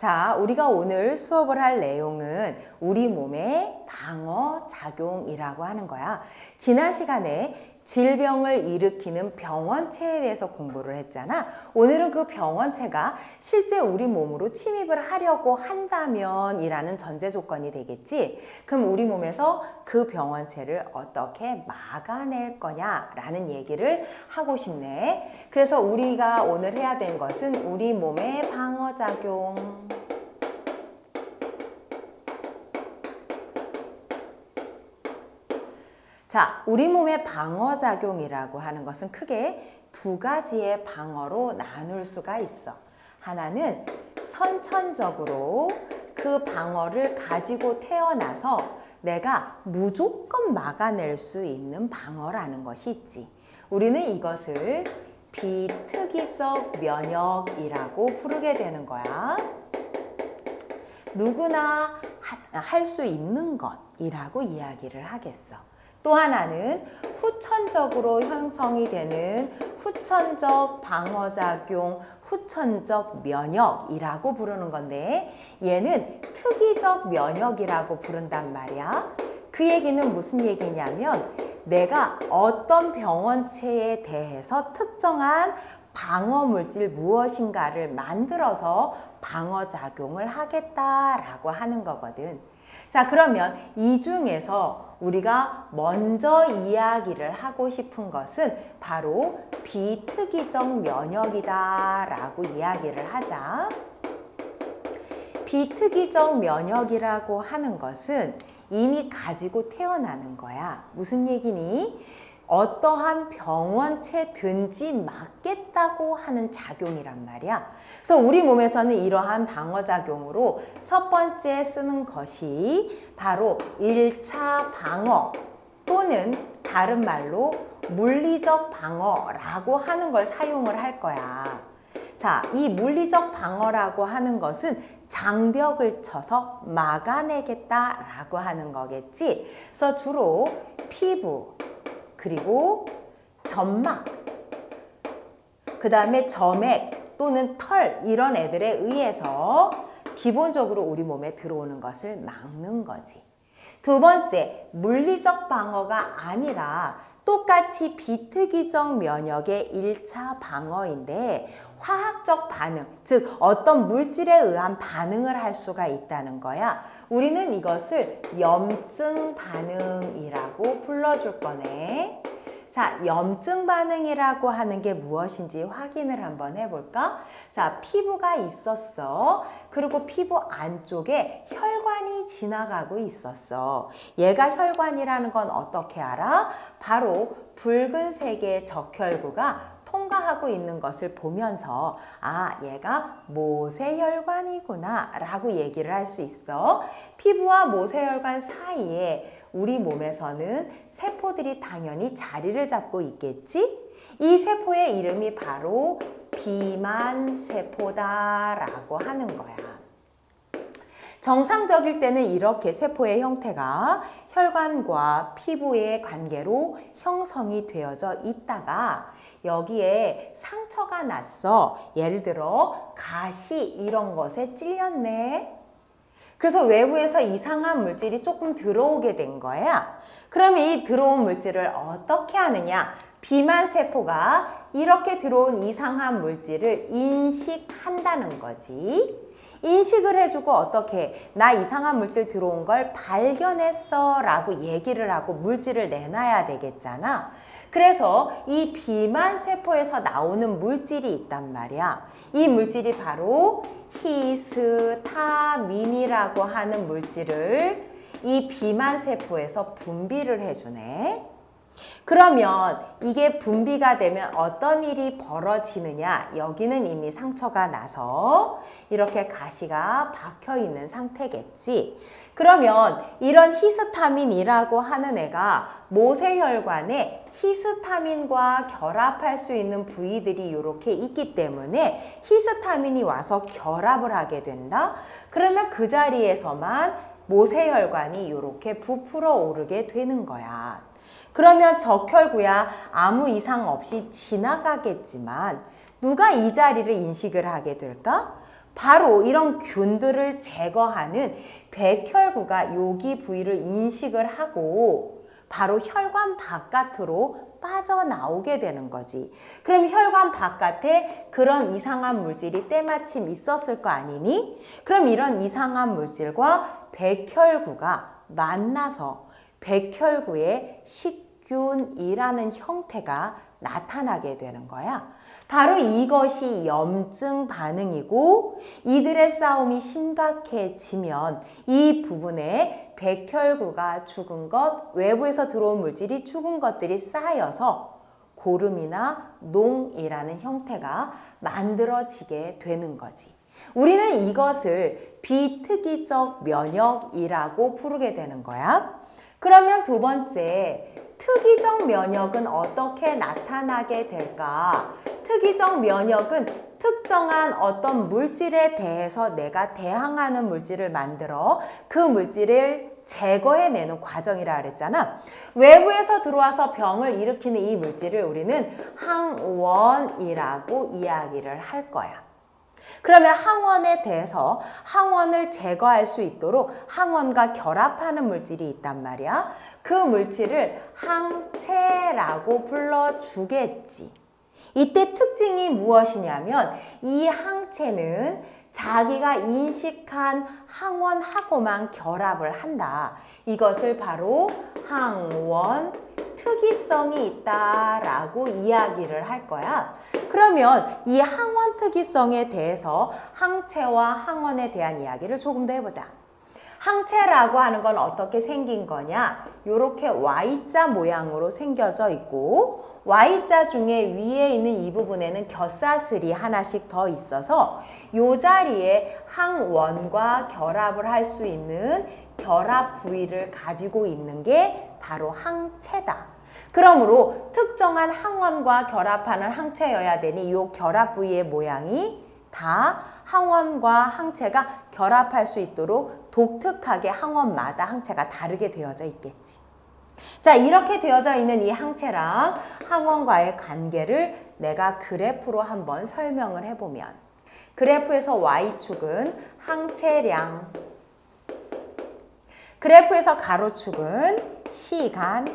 자, 우리가 오늘 수업을 할 내용은 우리 몸의 방어 작용이라고 하는 거야. 지난 시간에 질병을 일으키는 병원체에 대해서 공부를 했잖아. 오늘은 그 병원체가 실제 우리 몸으로 침입을 하려고 한다면 이라는 전제 조건이 되겠지. 그럼 우리 몸에서 그 병원체를 어떻게 막아낼 거냐 라는 얘기를 하고 싶네. 그래서 우리가 오늘 해야 될 것은 우리 몸의 방어작용. 자, 우리 몸의 방어작용이라고 하는 것은 크게 두 가지의 방어로 나눌 수가 있어. 하나는 선천적으로 그 방어를 가지고 태어나서 내가 무조건 막아낼 수 있는 방어라는 것이 있지. 우리는 이것을 비특이적 면역이라고 부르게 되는 거야. 누구나 할 수 있는 것이라고 이야기를 하겠어. 또 하나는 후천적으로 형성이 되는 후천적 방어작용, 후천적 면역이라고 부르는 건데 얘는 특이적 면역이라고 부른단 말이야. 그 얘기는 무슨 얘기냐면 내가 어떤 병원체에 대해서 특정한 방어 물질 무엇인가를 만들어서 방어 작용을 하겠다라고 하는 거거든. 자, 그러면 이 중에서 우리가 먼저 이야기를 하고 싶은 것은 바로 비특이적 면역이다 라고 이야기를 하자. 비특이적 면역이라고 하는 것은 이미 가지고 태어나는 거야. 무슨 얘기니? 어떠한 병원체든지 맞겠다고 하는 작용이란 말이야. 그래서 우리 몸에서는 이러한 방어작용으로 첫 번째 쓰는 것이 바로 1차 방어 또는 다른 말로 물리적 방어라고 하는 걸 사용을 할 거야. 자, 이 물리적 방어라고 하는 것은 장벽을 쳐서 막아내겠다라고 하는 거겠지. 그래서 주로 피부, 그리고 점막, 그 다음에 점액 또는 털 이런 애들에 의해서 기본적으로 우리 몸에 들어오는 것을 막는 거지. 두 번째, 물리적 방어가 아니라 똑같이 비특이적 면역의 1차 방어인데 화학적 반응, 즉 어떤 물질에 의한 반응을 할 수가 있다는 거야. 우리는 이것을 염증 반응이라고 불러줄 거네. 자, 염증 반응이라고 하는 게 무엇인지 확인을 한번 해볼까? 자, 피부가 있었어. 그리고 피부 안쪽에 혈관이 지나가고 있었어. 얘가 혈관이라는 건 어떻게 알아? 바로 붉은색의 적혈구가 통과하고 있는 것을 보면서 아 얘가 모세혈관이구나 라고 얘기를 할 수 있어 피부와 모세혈관 사이에 우리 몸에서는 세포들이 당연히 자리를 잡고 있겠지 이 세포의 이름이 바로 비만세포다라고 하는 거야 정상적일 때는 이렇게 세포의 형태가 혈관과 피부의 관계로 형성이 되어져 있다가 여기에 상처가 났어. 예를 들어 가시 이런 것에 찔렸네. 그래서 외부에서 이상한 물질이 조금 들어오게 된 거야. 그러면 이 들어온 물질을 어떻게 하느냐? 비만 세포가 이렇게 들어온 이상한 물질을 인식한다는 거지. 인식을 해주고 어떻게 나 이상한 물질 들어온 걸 발견했어 라고 얘기를 하고 물질을 내놔야 되겠잖아. 그래서 이 비만 세포에서 나오는 물질이 있단 말이야. 이 물질이 바로 히스타민이라고 하는 물질을 이 비만 세포에서 분비를 해주네. 그러면 이게 분비가 되면 어떤 일이 벌어지느냐? 여기는 이미 상처가 나서 이렇게 가시가 박혀 있는 상태겠지. 그러면 이런 히스타민이라고 하는 애가 모세혈관에 히스타민과 결합할 수 있는 부위들이 이렇게 있기 때문에 히스타민이 와서 결합을 하게 된다. 그러면 그 자리에서만 모세혈관이 이렇게 부풀어 오르게 되는 거야. 그러면 적혈구야 아무 이상 없이 지나가겠지만 누가 이 자리를 인식을 하게 될까? 바로 이런 균들을 제거하는 백혈구가 여기 부위를 인식을 하고 바로 혈관 바깥으로 빠져나오게 되는 거지. 그럼 혈관 바깥에 그런 이상한 물질이 때마침 있었을 거 아니니? 그럼 이런 이상한 물질과 백혈구가 만나서 백혈구의 식균이라는 형태가 나타나게 되는 거야. 바로 이것이 염증 반응이고 이들의 싸움이 심각해지면 이 부분에 백혈구가 죽은 것, 외부에서 들어온 물질이 죽은 것들이 쌓여서 고름이나 농이라는 형태가 만들어지게 되는 거지. 우리는 이것을 비특이적 면역이라고 부르게 되는 거야. 그러면 두 번째, 특이적 면역은 어떻게 나타나게 될까? 특이적 면역은 특정한 어떤 물질에 대해서 내가 대항하는 물질을 만들어 그 물질을 제거해내는 과정이라 그랬잖아. 외부에서 들어와서 병을 일으키는 이 물질을 우리는 항원이라고 이야기를 할 거야. 그러면 항원에 대해서 항원을 제거할 수 있도록 항원과 결합하는 물질이 있단 말이야. 그 물질을 항체라고 불러주겠지. 이때 특징이 무엇이냐면 이 항체는 자기가 인식한 항원하고만 결합을 한다. 이것을 바로 항원 특이성이 있다라고 이야기를 할 거야. 그러면 이 항원 특이성에 대해서 항체와 항원에 대한 이야기를 조금 더 해보자. 항체라고 하는 건 어떻게 생긴 거냐? 이렇게 Y자 모양으로 생겨져 있고 Y자 중에 위에 있는 이 부분에는 겹사슬이 하나씩 더 있어서 이 자리에 항원과 결합을 할 수 있는 결합 부위를 가지고 있는 게 바로 항체다. 그러므로 특정한 항원과 결합하는 항체여야 되니 이 결합 부위의 모양이 다 항원과 항체가 결합할 수 있도록 독특하게 항원마다 항체가 다르게 되어져 있겠지. 자, 이렇게 되어져 있는 이 항체랑 항원과의 관계를 내가 그래프로 한번 설명을 해보면 그래프에서 Y축은 항체량 그래프에서 가로축은 시간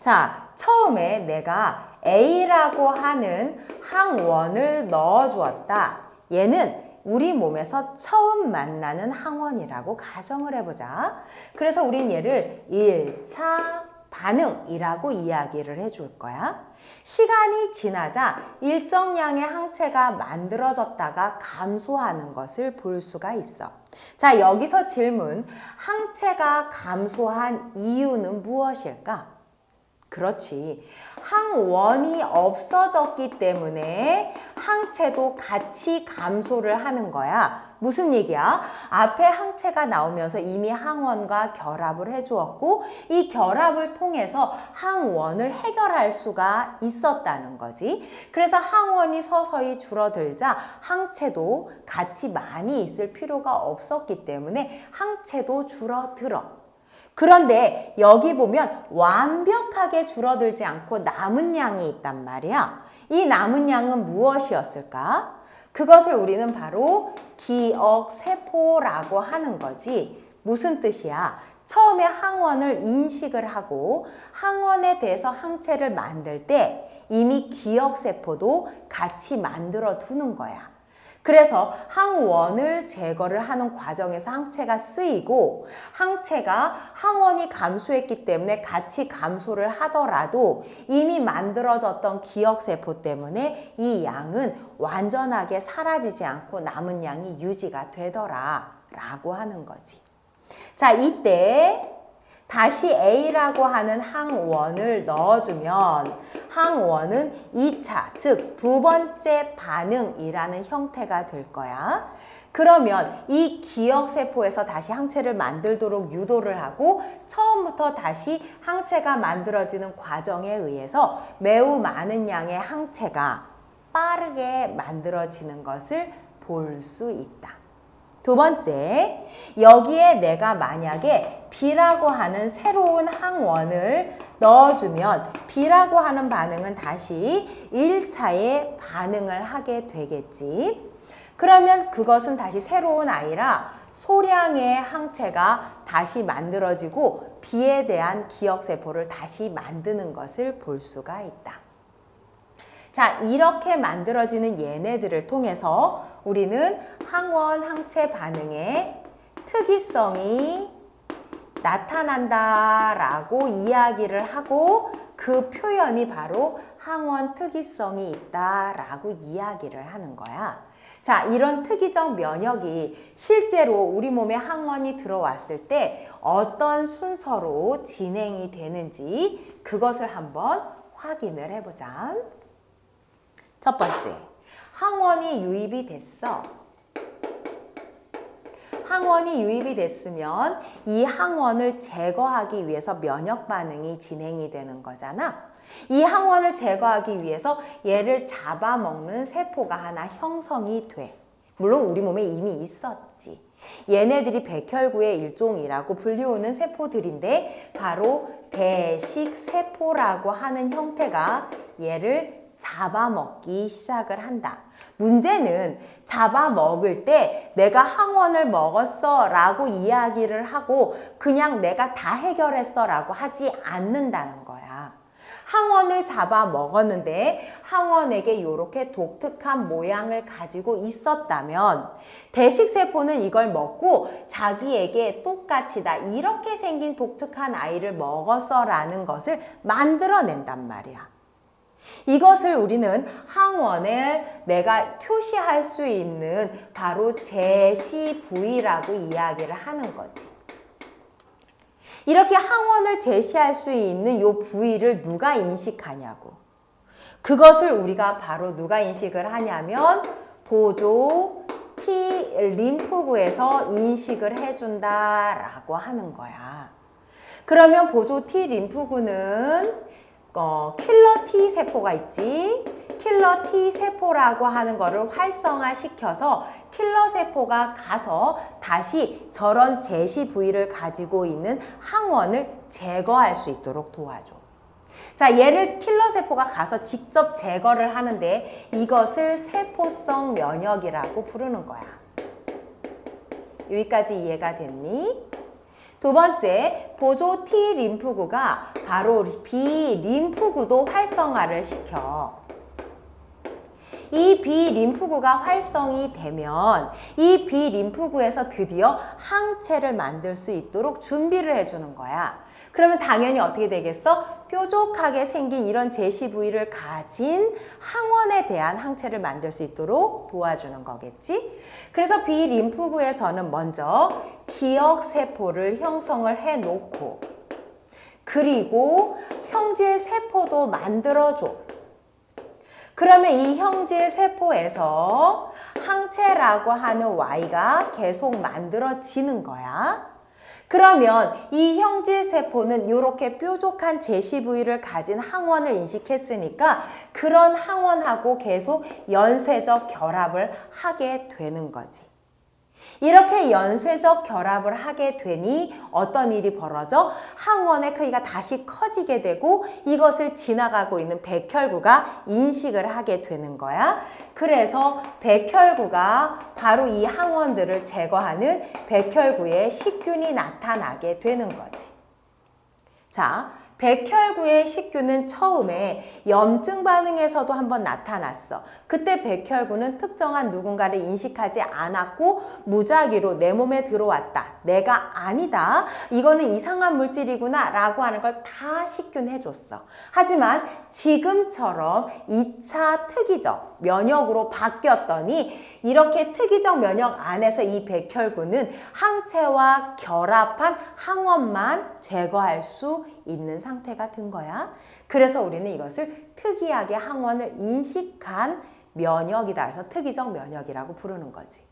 자, 처음에 내가 A라고 하는 항원을 넣어 주었다. 얘는 우리 몸에서 처음 만나는 항원이라고 가정을 해보자. 그래서 우린 얘를 1차 반응이라고 이야기를 해줄 거야. 시간이 지나자 일정량의 항체가 만들어졌다가 감소하는 것을 볼 수가 있어. 자, 여기서 질문. 항체가 감소한 이유는 무엇일까? 그렇지. 항원이 없어졌기 때문에 항체도 같이 감소를 하는 거야. 무슨 얘기야? 앞에 항체가 나오면서 이미 항원과 결합을 해주었고 이 결합을 통해서 항원을 해결할 수가 있었다는 거지. 그래서 항원이 서서히 줄어들자 항체도 같이 많이 있을 필요가 없었기 때문에 항체도 줄어들어. 그런데 여기 보면 완벽하게 줄어들지 않고 남은 양이 있단 말이야. 이 남은 양은 무엇이었을까? 그것을 우리는 바로 기억세포라고 하는 거지. 무슨 뜻이야? 처음에 항원을 인식을 하고 항원에 대해서 항체를 만들 때 이미 기억세포도 같이 만들어 두는 거야. 그래서 항원을 제거를 하는 과정에서 항체가 쓰이고 항체가 항원이 감소했기 때문에 같이 감소를 하더라도 이미 만들어졌던 기억세포 때문에 이 양은 완전하게 사라지지 않고 남은 양이 유지가 되더라 라고 하는 거지. 자, 이때 다시 A라고 하는 항원을 넣어주면 항원은 2차, 즉 두 번째 반응이라는 형태가 될 거야. 그러면 이 기억세포에서 다시 항체를 만들도록 유도를 하고 처음부터 다시 항체가 만들어지는 과정에 의해서 매우 많은 양의 항체가 빠르게 만들어지는 것을 볼 수 있다. 두 번째, 여기에 내가 만약에 B라고 하는 새로운 항원을 넣어주면 B라고 하는 반응은 다시 1차에 반응을 하게 되겠지. 그러면 그것은 다시 새로운 아이라 소량의 항체가 다시 만들어지고 비에 대한 기억세포를 다시 만드는 것을 볼 수가 있다. 자, 이렇게 만들어지는 얘네들을 통해서 우리는 항원 항체 반응의 특이성이 나타난다라고 이야기를 하고 그 표현이 바로 항원 특이성이 있다라고 이야기를 하는 거야. 자, 이런 특이적 면역이 실제로 우리 몸에 항원이 들어왔을 때 어떤 순서로 진행이 되는지 그것을 한번 확인을 해보자. 첫 번째, 항원이 유입이 됐어. 항원이 유입이 됐으면 이 항원을 제거하기 위해서 면역 반응이 진행이 되는 거잖아. 이 항원을 제거하기 위해서 얘를 잡아먹는 세포가 하나 형성이 돼. 물론 우리 몸에 이미 있었지. 얘네들이 백혈구의 일종이라고 불리우는 세포들인데 바로 대식세포라고 하는 형태가 얘를 잡아먹기 시작을 한다. 문제는 잡아먹을 때 내가 항원을 먹었어 라고 이야기를 하고 그냥 내가 다 해결했어 라고 하지 않는다는 거야. 항원을 잡아 먹었는데 항원에게 이렇게 독특한 모양을 가지고 있었다면 대식세포는 이걸 먹고 자기에게 똑같이 다 이렇게 생긴 독특한 아이를 먹었어 라는 것을 만들어낸단 말이야. 이것을 우리는 항원을 내가 표시할 수 있는 바로 제시 부위라고 이야기를 하는 거지. 이렇게 항원을 제시할 수 있는 요 부위를 누가 인식하냐고. 그것을 우리가 바로 누가 인식을 하냐면 보조 T 림프구에서 인식을 해준다라고 하는 거야. 그러면 보조 T 림프구는 어, 킬러 T 세포가 있지. 킬러 T 세포라고 하는 거를 활성화시켜서 킬러 세포가 가서 다시 저런 제시 부위를 가지고 있는 항원을 제거할 수 있도록 도와줘. 자, 얘를 킬러 세포가 가서 직접 제거를 하는데 이것을 세포성 면역이라고 부르는 거야. 여기까지 이해가 됐니? 두 번째, 보조 T 림프구가 바로 B 림프구도 활성화를 시켜. 이 B 림프구가 활성이 되면 이 B 림프구에서 드디어 항체를 만들 수 있도록 준비를 해주는 거야. 그러면 당연히 어떻게 되겠어? 뾰족하게 생긴 이런 제시 부위를 가진 항원에 대한 항체를 만들 수 있도록 도와주는 거겠지? 그래서 B 림프구에서는 먼저 기억 세포를 형성을 해 놓고 그리고 형질 세포도 만들어줘. 그러면 이 형질 세포에서 항체라고 하는 Y가 계속 만들어지는 거야. 그러면 이 형질 세포는 이렇게 뾰족한 제시 부위를 가진 항원을 인식했으니까 그런 항원하고 계속 연쇄적 결합을 하게 되는 거지. 이렇게 연쇄적 결합을 하게 되니 어떤 일이 벌어져? 항원의 크기가 다시 커지게 되고 이것을 지나가고 있는 백혈구가 인식을 하게 되는 거야. 그래서 백혈구가 바로 이 항원들을 제거하는 백혈구의 식균이 나타나게 되는 거지. 자, 백혈구의 식균은 처음에 염증 반응에서도 한번 나타났어. 그때 백혈구는 특정한 누군가를 인식하지 않았고 무작위로 내 몸에 들어왔다. 내가 아니다. 이거는 이상한 물질이구나 라고 하는 걸 다 식균해 줬어. 하지만 지금처럼 2차 특이적 면역으로 바뀌었더니 이렇게 특이적 면역 안에서 이 백혈구는 항체와 결합한 항원만 제거할 수 있는 상태가 된 거야. 그래서 우리는 이것을 특이하게 항원을 인식한 면역이다. 그래서 특이적 면역이라고 부르는 거지.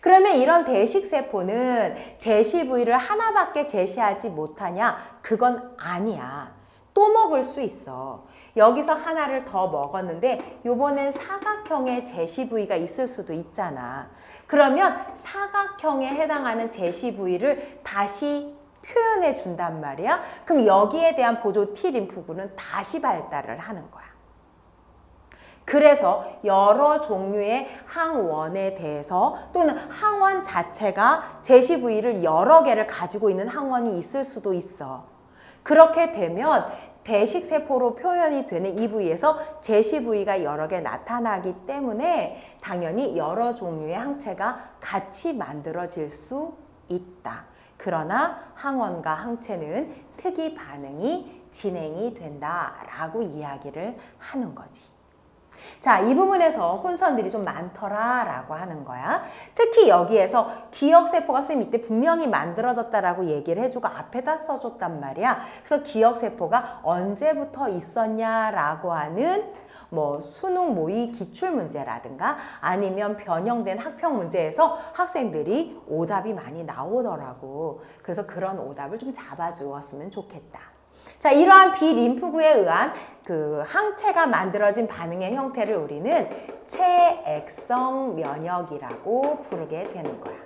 그러면 이런 대식세포는 제시 부위를 하나밖에 제시하지 못하냐? 그건 아니야. 또 먹을 수 있어. 여기서 하나를 더 먹었는데 요번엔 사각형의 제시 부위가 있을 수도 있잖아. 그러면 사각형에 해당하는 제시 부위를 다시 표현해 준단 말이야. 그럼 여기에 대한 보조 T 림프구는 다시 발달을 하는 거야. 그래서 여러 종류의 항원에 대해서 또는 항원 자체가 제시 부위를 여러 개를 가지고 있는 항원이 있을 수도 있어. 그렇게 되면 대식 세포로 표현이 되는 이 부위에서 제시 부위가 여러 개 나타나기 때문에 당연히 여러 종류의 항체가 같이 만들어질 수 있다. 그러나 항원과 항체는 특이 반응이 진행이 된다라고 이야기를 하는 거지. 자, 이 부분에서 혼선들이 좀 많더라 라고 하는 거야. 특히 여기에서 기억세포가 선생님 이때 분명히 만들어졌다라고 얘기를 해주고 앞에다 써줬단 말이야. 그래서 기억세포가 언제부터 있었냐라고 하는 뭐 수능 모의 기출 문제라든가 아니면 변형된 학평 문제에서 학생들이 오답이 많이 나오더라고. 그래서 그런 오답을 좀 잡아주었으면 좋겠다. 자, 이러한 비림프구에 의한 그 항체가 만들어진 반응의 형태를 우리는 체액성 면역이라고 부르게 되는 거야.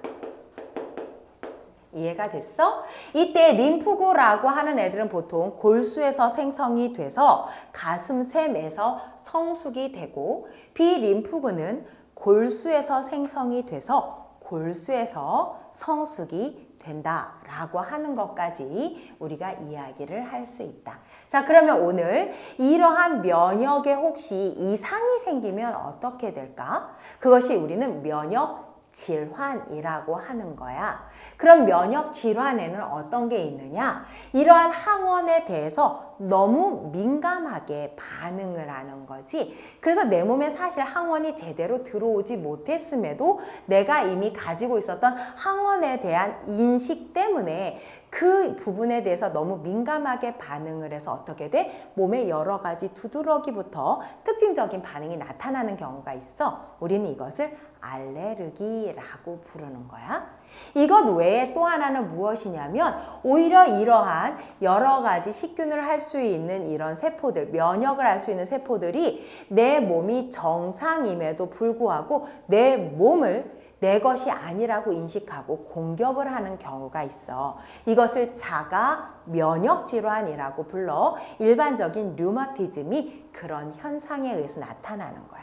이해가 됐어? 이때 림프구라고 하는 애들은 보통 골수에서 생성이 돼서 가슴샘에서 성숙이 되고 비림프구는 골수에서 생성이 돼서 골수에서 성숙이 된다라고 하는 것까지 우리가 이야기를 할 수 있다. 자, 그러면 오늘 이러한 면역에 혹시 이상이 생기면 어떻게 될까? 그것이 우리는 면역 질환이라고 하는 거야. 그럼 면역 질환에는 어떤 게 있느냐? 이러한 항원에 대해서 너무 민감하게 반응을 하는 거지. 그래서 내 몸에 사실 항원이 제대로 들어오지 못했음에도 내가 이미 가지고 있었던 항원에 대한 인식 때문에 그 부분에 대해서 너무 민감하게 반응을 해서 어떻게 돼? 몸에 여러 가지 두드러기부터 특징적인 반응이 나타나는 경우가 있어. 우리는 이것을 알레르기라고 부르는 거야. 이것 외에 또 하나는 무엇이냐면 오히려 이러한 여러 가지 식균을 할 수 있는 이런 세포들, 면역을 할 수 있는 세포들이 내 몸이 정상임에도 불구하고 내 몸을 내 것이 아니라고 인식하고 공격을 하는 경우가 있어. 이것을 자가 면역 질환이라고 불러 일반적인 류마티즘이 그런 현상에 의해서 나타나는 거야.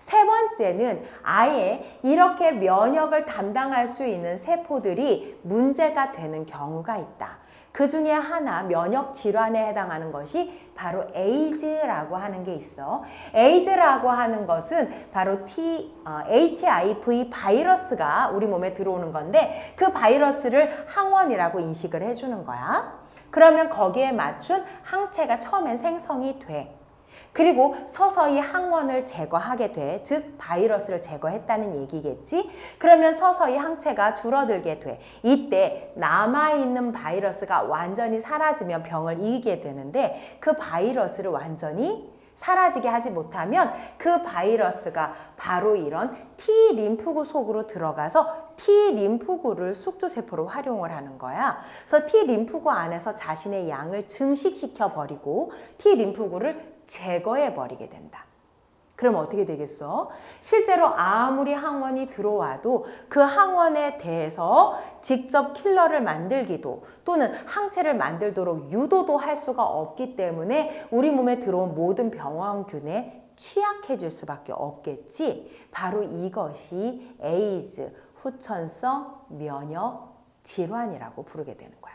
세 번째는 아예 이렇게 면역을 담당할 수 있는 세포들이 문제가 되는 경우가 있다. 그 중에 하나 면역 질환에 해당하는 것이 바로 에이즈라고 하는 게 있어. 에이즈라고 하는 것은 바로 T, 어, HIV 바이러스가 우리 몸에 들어오는 건데 그 바이러스를 항원이라고 인식을 해주는 거야. 그러면 거기에 맞춘 항체가 처음엔 생성이 돼. 그리고 서서히 항원을 제거하게 돼. 즉, 바이러스를 제거했다는 얘기겠지? 그러면 서서히 항체가 줄어들게 돼. 이때 남아 있는 바이러스가 완전히 사라지면 병을 이기게 되는데 그 바이러스를 완전히 사라지게 하지 못하면 그 바이러스가 바로 이런 T 림프구 속으로 들어가서 T 림프구를 숙주세포로 활용을 하는 거야. 그래서 T 림프구 안에서 자신의 양을 증식시켜 버리고 T 림프구를 제거해 버리게 된다. 그럼 어떻게 되겠어? 실제로 아무리 항원이 들어와도 그 항원에 대해서 직접 킬러를 만들기도 또는 항체를 만들도록 유도도 할 수가 없기 때문에 우리 몸에 들어온 모든 병원균에 취약해질 수밖에 없겠지. 바로 이것이 에이즈, 후천성 면역 질환이라고 부르게 되는 거야.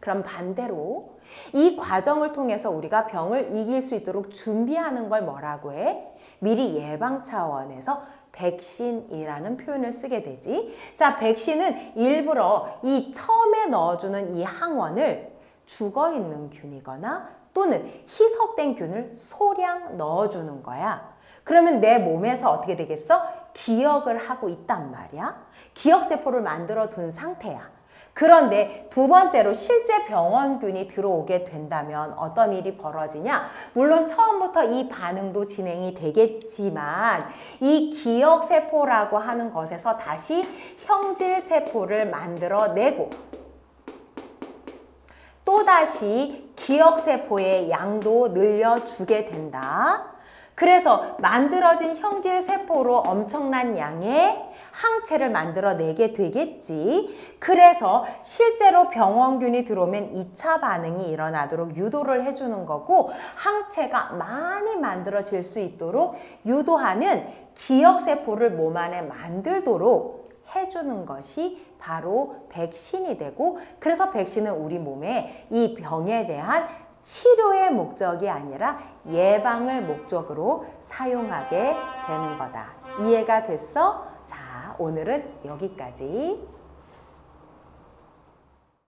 그럼 반대로 이 과정을 통해서 우리가 병을 이길 수 있도록 준비하는 걸 뭐라고 해? 미리 예방 차원에서 백신이라는 표현을 쓰게 되지. 자, 백신은 일부러 이 처음에 넣어주는 이 항원을 죽어 있는 균이거나 또는 희석된 균을 소량 넣어주는 거야. 그러면 내 몸에서 어떻게 되겠어? 기억을 하고 있단 말이야. 기억세포를 만들어 둔 상태야. 그런데 두 번째로 실제 병원균이 들어오게 된다면 어떤 일이 벌어지냐? 물론 처음부터 이 반응도 진행이 되겠지만 이 기억세포라고 하는 것에서 다시 형질세포를 만들어내고 또다시 기억세포의 양도 늘려주게 된다. 그래서 만들어진 형질 세포로 엄청난 양의 항체를 만들어내게 되겠지. 그래서 실제로 병원균이 들어오면 2차 반응이 일어나도록 유도를 해주는 거고 항체가 많이 만들어질 수 있도록 유도하는 기억세포를 몸 안에 만들도록 해주는 것이 바로 백신이 되고 그래서 백신은 우리 몸에 이 병에 대한 치료의 목적이 아니라 예방을 목적으로 사용하게 되는 거다. 이해가 됐어? 자, 오늘은 여기까지.